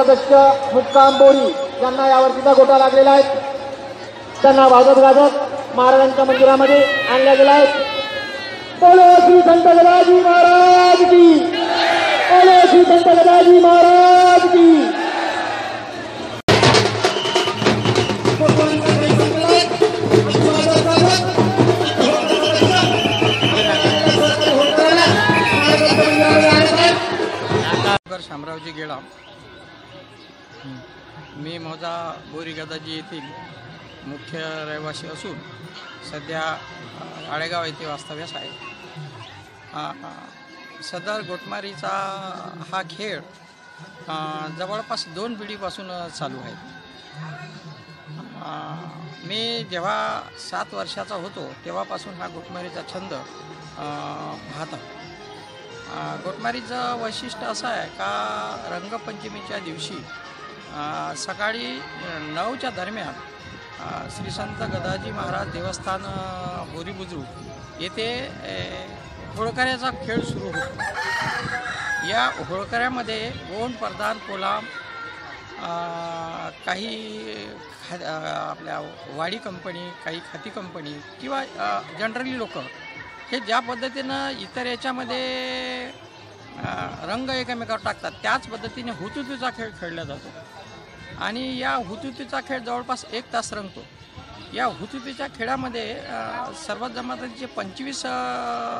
सदस्य मुक्काम बोरी यांना यावर्षीचा गोटा लागलेला आहे. त्यांना वाजत गाजत महाराजांच्या मंदिरामध्ये आणल्या गेला आहे बोलो श्री संत गदाजी महाराज की. बोलो श्री संत गदाजी महाराज की. शामरावजी गेळाम मी मौजा बोरीगदाजी येथील मुख्य रहिवासी असून सध्या आळेगाव येथे वास्तव्यास आहे. सदर गोटमारीचा हा खेळ जवळपास दोन पिढीपासून चालू आहे. मी जेव्हा सात वर्षाचा होतो तेव्हापासून हा गोटमारीचा छंद पाहत आहो. गोटमारीचं वैशिष्ट्य असं आहे का रंगपंचमीच्या दिवशी सकाळी नऊच्या दरम्यान श्री संत गदाजी महाराज देवस्थान अ, बोरी येथे होळकऱ्याचा खेळ सुरू होतो. या होळकऱ्यामध्ये गोंड प्रधान कोलाम काही खा आपल्या वाडी कंपनी काही खाती कंपनी किंवा जनरली लोक हे ज्या पद्धतीनं इतर याच्यामध्ये रंग एकमेकावर टाकतात त्याच पद्धतीने हुतुतूचा खेळ खेळला जातो. आणि या हुतुतीचा खेळ जवळपास एक तास रंगतो. या हुतुतीच्या खेळामध्ये सर्व जमातांचे पंचवीस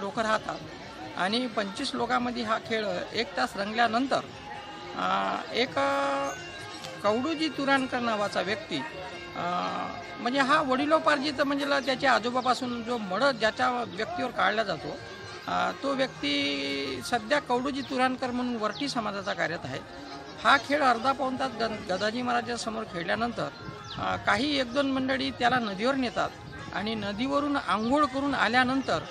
लोक राहतात आणि पंचवीस लोकांमध्ये हा खेळ एक तास रंगल्यानंतर एक कवडूजी तुराणकर नावाचा व्यक्ती म्हणजे हा वडिलोपार्जित म्हणजे त्याच्या आजोबापासून जो मड ज्याच्या व्यक्तीवर काढला जातो तो व्यक्ती सध्या कवडूजी तुराणकर म्हणून वरटी समाजाचा कार्यरत आहे. हा खेळ अर्धा पाऊन तास ग गदाजी महाराजासमोर खेळल्यानंतर काही एक दोन मंडळी त्याला नदीवर नेतात आणि नदीवरून आंघोळ करून आल्यानंतर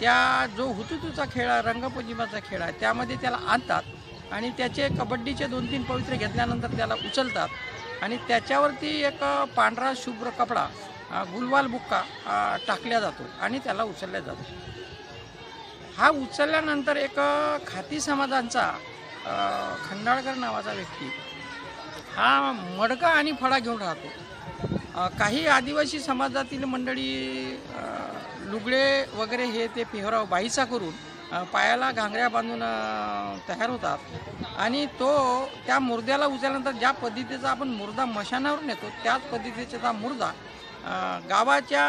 त्या जो हुतुतूचा खेळ आहे रंगपंचमीचा खेळ आहे त्यामध्ये त्याला आणतात आणि त्याचे कबड्डीचे दोन तीन पवित्र घेतल्यानंतर त्याला उचलतात आणि त्याच्यावरती एक पांढरा शुभ्र कपडा गुलवाल बुक्का टाकल्या जातो आणि त्याला उचलल्या जातो. हा उचलल्यानंतर एक खाती समाजांचा खंडाळकर नावाचा व्यक्ती. हा मडका आणि फळा घेऊन राहतो. काही आदिवासी समाजातील मंडळी लुगडे वगैरे हे ते पेहराव बाईचा करून पायाला घांगऱ्या बांधून तयार होतात. आणि तो त्या मुर्द्याला उचलल्यानंतर ज्या पद्धतीचा आपण मुर्दा मशानावर नेतो त्याच पद्धतीचा मुर्दा गावाच्या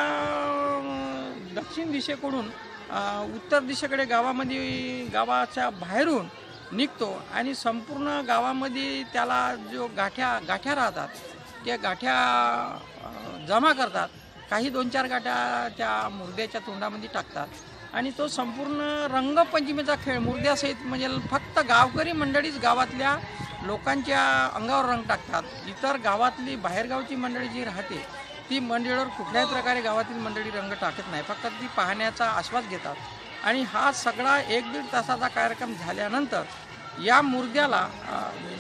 दक्षिण दिशेकडून उत्तर दिशेकडे गावामध्ये गावाच्या बाहेरून निघतो आणि संपूर्ण गावामध्ये त्याला जो गाठ्या गाठ्या राहतात त्या गाठ्या जमा करतात. काही दोन चार गाठ्या त्या मुर्द्याच्या तोंडामध्ये टाकतात. आणि तो संपूर्ण रंगपंचमीचा खेळ मुर्द्यासहित म्हणजे फक्त गावकरी मंडळीच गावातल्या लोकांच्या अंगावर रंग टाकतात. इतर गावातली बाहेरगावची मंडळी जी राहते ती मंडळीवर कुठल्याही प्रकारे गावातील मंडळी रंग टाकत नाही. फक्त ती पाहण्याचा आस्वाद घेतात. आणि हा सगळा एक दीड तासाचा कार्यक्रम झाल्यानंतर या मुर्द्याला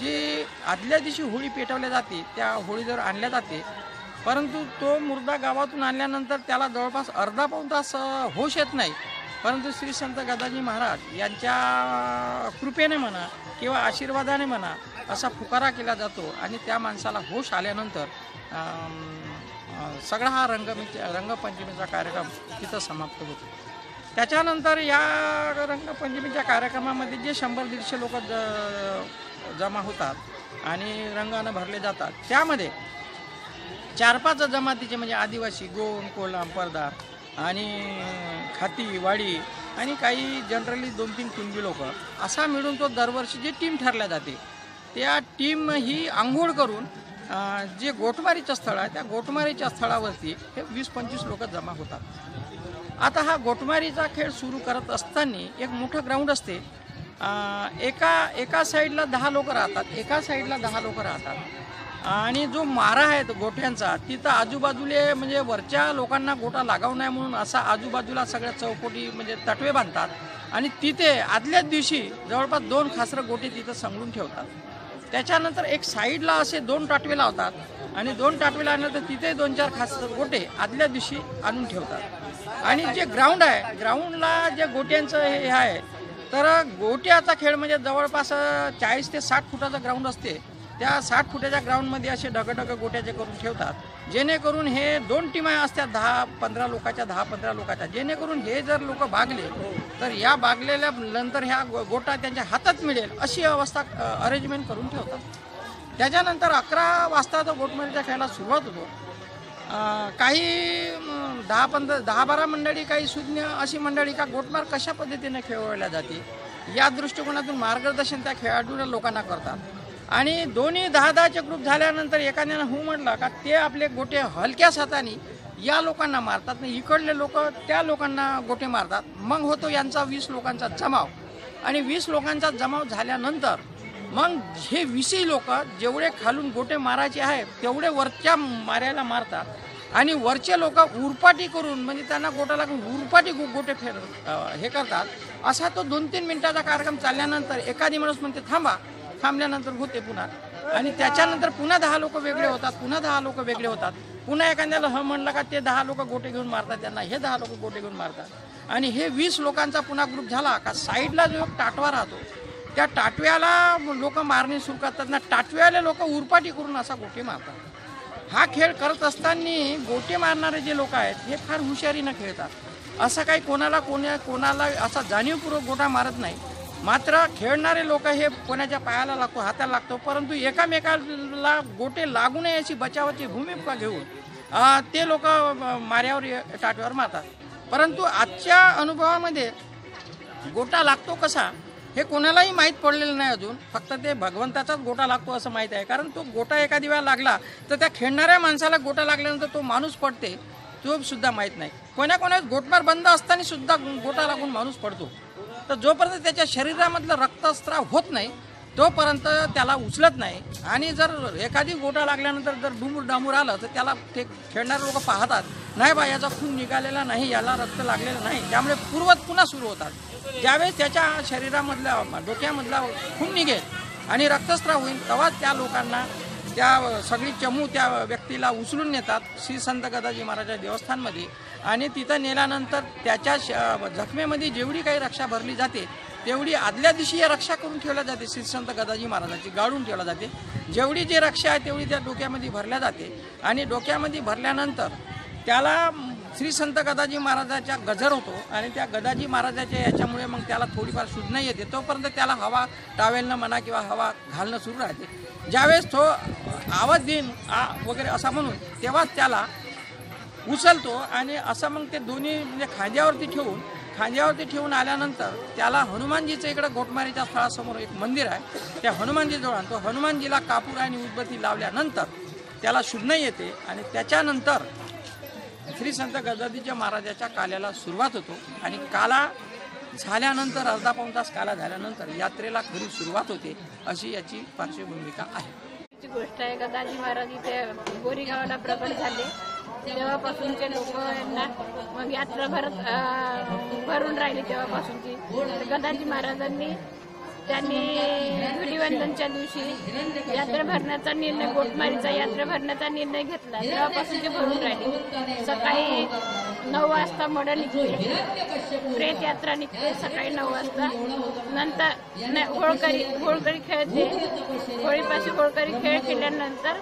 जी आदल्या दिवशी होळी पेटवल्या जाते त्या होळीवर आणल्या जाते परंतु तो मुर्दा गावातून आणल्यानंतर त्याला जवळपास अर्धा पाऊन तास होश येत नाही. परंतु श्री संत गदाजी महाराज यांच्या कृपेने म्हणा किंवा आशीर्वादाने म्हणा असा फुकारा केला जातो आणि त्या माणसाला होश आल्यानंतर सगळा हा रंग रंगपंचमीचा कार्यक्रम तिथं समाप्त होतो. त्याच्यानंतर या रंगपंचमीच्या कार्यक्रमामध्ये जे शंभर दीडशे लोक ज जमा होतात आणि रंगानं भरले जातात त्यामध्ये चार पाच जमातीचे म्हणजे आदिवासी गोंड कोलाम पर्दा आणि खाती वाडी आणि काही जनरली दोन तीन कुणबी लोक असा मिळून तो दरवर्षी जी टीम ठरल्या जाते त्या टीम ही आंघोळ करून जे गोटमारीचं स्थळ आहे त्या गोटमारीच्या स्थळावरती हे वीस पंचवीस लोक जमा होतात. आता हा गोटमारीचा खेळ सुरू करत असताना एक मोठं ग्राउंड असते. एका एका साईडला दहा लोक राहतात एका साईडला दहा लोक राहतात. आणि जो मारा आहे गोठ्यांचा तिथं आजूबाजूले म्हणजे वरच्या लोकांना गोटा लागाव नाही म्हणून असा आजूबाजूला सगळ्या चौकोटी म्हणजे तटवे बांधतात. आणि तिथे आदल्याच दिवशी जवळपास दोन खासरं गोटे तिथं सांगून ठेवतात. त्याच्यानंतर एक साईडला असे दोन टाटवे लावतात आणि दोन टाटवे लावल्यानंतर तिथे दोन चार खास गोटे आदल्या दिवशी आणून ठेवतात. आणि जे ग्राउंड आहे ग्राउंडला जे गोट्यांचं हे आहे तर गोट्याचा खेळ म्हणजे जवळपास चाळीस ते साठ फुटाचं ग्राउंड असते. त्या साठ फुटाच्या ग्राउंडमध्ये असे ढगढग गोट्याचे करून ठेवतात जेणेकरून हे दोन टीमा असतात दहा पंधरा लोकाच्या दहा पंधरा लोकाच्या. जेणेकरून हे जर लोक भागले तर या भागलेल्या नंतर ह्या गोटा त्यांच्या हातात मिळेल अशी अवस्था अरेंजमेंट करून ठेवतात. त्याच्यानंतर अकरा वाजता तो गोटमारीच्या खेळाला सुरुवात होतो काही दहा पंधरा दहा बारा मंडळी काही सुज्ञ अशी मंडळी का गोटमार कशा पद्धतीने खेळवल्या जाते या दृष्टिकोनातून मार्गदर्शन त्या खेळाडूला लोकांना करतात. आणि दोन्ही दहा दहाचे ग्रुप झाल्यानंतर एखाद्यानं हो म्हटलं का ते आपले गोटे हलक्या हाताने या लोकांना मारतात आणि इकडले लोक त्या लोकांना गोटे मारतात. मग होतो यांचा वीस लोकांचा जमाव. आणि वीस लोकांचा जमाव झाल्यानंतर मग हे वीसही लोक जेवढे खालून गोटे मारायचे आहे तेवढे वरच्या मारायला मारतात. आणि वरचे लोक उरपाटी करून म्हणजे त्यांना गोटा लागून उरपाटी गो- गोटे फेर हे करतात. असा तो दोन तीन मिनिटाचा कार्यक्रम चालल्यानंतर एखादी माणूस म्हणते थांबा थांबल्यानंतर होते पुन्हा. आणि त्याच्यानंतर पुन्हा दहा लोक वेगळे होतात पुन्हा दहा लोक वेगळे होतात. पुन्हा एखाद्याला ह म्हणलं का ते दहा लोक गोटे घेऊन मारतात त्यांना हे दहा लोक गोटे घेऊन मारतात. आणि हे वीस लोकांचा पुन्हा ग्रुप झाला का साईडला जो एक टाटवा राहतो त्या टाटव्याला लोक मारणे सुरू करतात ना टाटव्याला लोक उरपाटी करून असा गोटे मारतात. हा खेळ करत असताना गोटे मारणारे जे लोक आहेत हे फार हुशारीनं खेळतात. असं काही कोणाला कोण्या कोणाला असा जाणीवपूर्वक गोटा मारत नाही. मात्र खेळणारे लोक हे कोणाच्या पायाला लागतो हाताला लागतो परंतु एकामेकाला गोटे लागू नये अशी बचावाची भूमिका घेऊन ते लोक माऱ्यावर टाट्यावर मारतात. परंतु आजच्या अनुभवामध्ये गोटा लागतो कसा हे कोणालाही माहीत पडलेलं नाही अजून. फक्त ते भगवंताचाच गोटा लागतो असं माहीत आहे. कारण तो गोटा एखादी वेळा लागला तर त्या खेळणाऱ्या माणसाला गोटा लागल्यानंतर तो माणूस पडते तो सुद्धा माहीत नाही. कोणा कोणा गोटमार बंद असताना सुद्धा गोटा लागून माणूस पडतो. तर जोपर्यंत त्याच्या शरीरामधलं रक्तस्त्राव होत नाही तोपर्यंत त्याला उचलत नाही. आणि जर एखादी गोटा लागल्यानंतर जर डुमूर डामूर आलं तर त्याला ते खेळणारे लोक पाहतात. नाही बा याचा खून निघालेला नाही याला रक्त लागलेलं नाही. त्यामुळे पूर्वत पुन्हा सुरू होतात. ज्यावेळेस त्याच्या शरीरामधल्या डोक्यामधला खून निघेल आणि रक्तस्त्राव होईल तेव्हाच त्या लोकांना त्या सगळी चमू त्या व्यक्तीला उचलून नेतात श्री संत गदाजी महाराजा देवस्थानमध्ये. आणि तिथं नेल्यानंतर त्याच्या श- जखमेमध्ये जेवढी काही रक्षा भरली जाते तेवढी आदल्या दिवशी या रक्षा करून ठेवल्या जाते. श्री संत गदाजी महाराजाची गाळून ठेवल्या जाते. जेवढी जी रक्षा आहे तेवढी त्या डोक्यामध्ये भरल्या जाते. आणि डोक्यामध्ये भरल्यानंतर त्याला श्री संत गदाजी महाराजाच्या गजर होतो. आणि त्या गदाजी महाराजाच्या याच्यामुळे मग त्याला थोडीफार सुजना येते. तोपर्यंत त्याला हवा टावेलनं म्हणा किंवा हवा घालणं सुरू राहते. ज्यावेळेस तो आवाज देईन आ वगैरे असा म्हणून तेव्हाच त्याला उचलतो आणि असं मग ते दोन्ही म्हणजे खांद्यावरती ठेवून खांद्यावरती ठेवून आल्यानंतर त्याला हनुमानजीचं इकडं गोटमारीच्या स्थळासमोर एक मंदिर आहे. त्या हनुमानजीजवळ आणतो. हनुमानजीला कापूर आणि उदबत्ती लावल्यानंतर त्याला शुद्ध येते आणि त्याच्यानंतर श्री संत गजादीच्या महाराजाच्या काल्याला सुरुवात होतो आणि काला झाल्यानंतर अर्धा पाऊण तास काला झाल्यानंतर यात्रेला खरी सुरुवात होते अशी याची पार्श्वभूमिका आहे. गोष्ट आहे गदाजी महाराज इथे बोरी गावाला झाले. तेव्हापासूनचे लोक यांना मग यात्रा भरत भरून राहिली तेव्हापासूनची. गदाजी महाराजांनी त्यांनी धुलीवंदनच्या दिवशी यात्रा भरण्याचा निर्णय गोटमारीचा यात्रा भरण्याचा निर्णय घेतला. तेव्हापासूनचे भरून राहिले. सकाळी नऊ वाजता मड निघते प्रेत यात्रा निघते सकाळी नऊ वाजता. नंतर होळकरी होळकरी खेळते होळीपासून होळकरी खेळ केल्यानंतर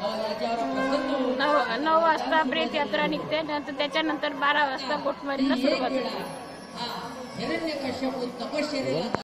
नऊ नऊ वाजता प्रेत यात्रा निघते. नंतर त्याच्यानंतर बारा वाजता गोटमारीला सुरुवात होते.